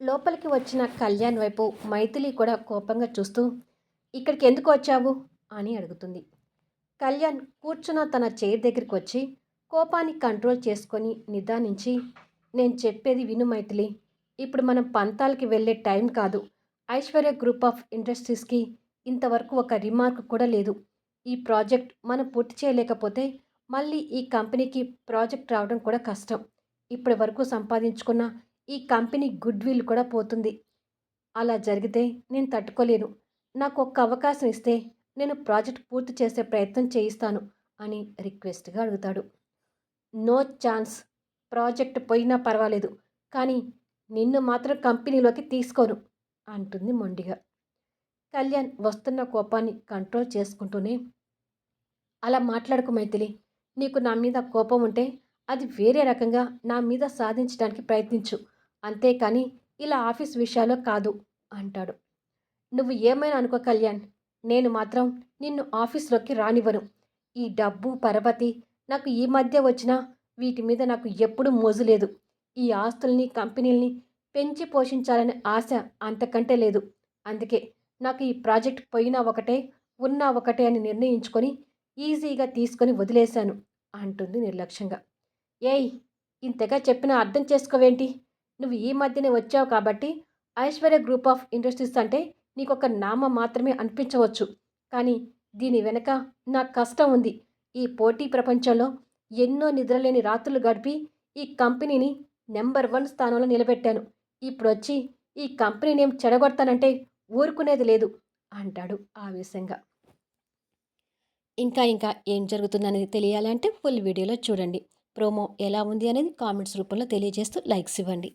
లోపలికి వచ్చిన కళ్యాణ్ వైపు మైథిలి కూడా కోపంగా చూస్తూ ఇక్కడికి ఎందుకు వచ్చావు? అని అడుగుతుంది. కళ్యాణ్ కూర్చున్న తన చైర్ దగ్గరికి వచ్చి కోపాన్ని కంట్రోల్ చేసుకొని నిదానించి నేను చెప్పేది విను మైథిలి. ఇప్పుడు మనం పంతాలకి వెళ్ళే టైం కాదు. ఐశ్వర్య గ్రూప్ ఆఫ్ ఇండస్ట్రీస్కి ఇంతవరకు ఒక రిమార్క్ కూడా లేదు. ఈ ప్రాజెక్ట్ మనం పూర్తి చేయలేకపోతే మళ్ళీ ఈ కంపెనీకి ప్రాజెక్ట్ రావడం కూడా కష్టం. ఇప్పటి వరకు సంపాదించుకున్న ఈ కంపెనీ గుడ్ విల్ కూడా పోతుంది. అలా జరిగితే నేను తట్టుకోలేను. నాకు ఒక్క అవకాశం ఇస్తే నేను ప్రాజెక్ట్ పూర్తి చేసే ప్రయత్నం చేయిస్తాను అని రిక్వెస్ట్గా అడుగుతాడు. No chance. ప్రాజెక్ట్ పోయినా పర్వాలేదు కానీ నిన్ను మాత్రం కంపెనీలోకి తీసుకోను అంటుంది మొండిగా. కళ్యాణ్ వస్తున్న కోపాన్ని కంట్రోల్ చేసుకుంటూనే అలా మాట్లాడకు మైథిలి. నీకు నా మీద కోపం ఉంటే అది వేరే రకంగా నా మీద సాధించడానికి ప్రయత్నించు. అంతేకాని ఇలా ఆఫీస్ విషయాల్లో కాదు అంటాడు. నువ్వు ఏమైనా అనుకో కళ్యాణ్ నేను మాత్రం నిన్ను ఆఫీస్లోకి రానివ్వను. ఈ డబ్బు పరపతి నాకు ఈ మధ్య వచ్చినా వీటి మీద నాకు ఎప్పుడూ మోజు లేదు. ఈ ఆస్తుల్ని కంపెనీల్ని పెంచి పోషించాలనే ఆశ అంతకంటే లేదు. అందుకే నాకు ఈ ప్రాజెక్ట్ పోయినా ఒకటే ఉన్నా ఒకటే అని నిర్ణయించుకొని ఈజీగా తీసుకొని వదిలేశాను అంటుంది నిర్లక్ష్యంగా. ఏయ్ ఇంతగా చెప్పినా అర్థం చేసుకోవేంటి? నువ్వు ఈ మధ్యనే వచ్చావు కాబట్టి ఐశ్వర్య గ్రూప్ ఆఫ్ ఇండస్ట్రీస్ అంటే నీకు ఒక నామం మాత్రమే అనిపించవచ్చు. కానీ దీని వెనక నా కష్టం ఉంది. ఈ పోటీ ప్రపంచంలో ఎన్నో నిద్రలేని రాత్రులు గడిపి ఈ కంపెనీని నెంబర్ వన్ స్థానంలో నిలబెట్టాను. ఇప్పుడు వచ్చి ఈ కంపెనీ నేమ్ చెడగొడతానంటే ఊరుకునేది లేదు అంటాడు ఆవేశంగా. ఇంకా ఇంకా ఏం జరుగుతుందనేది తెలియాలంటే ఫుల్ వీడియోలో చూడండి. ప్రోమో ఎలా ఉంది అనేది కామెంట్స్ రూపంలో తెలియజేస్తూ లైక్స్ ఇవ్వండి.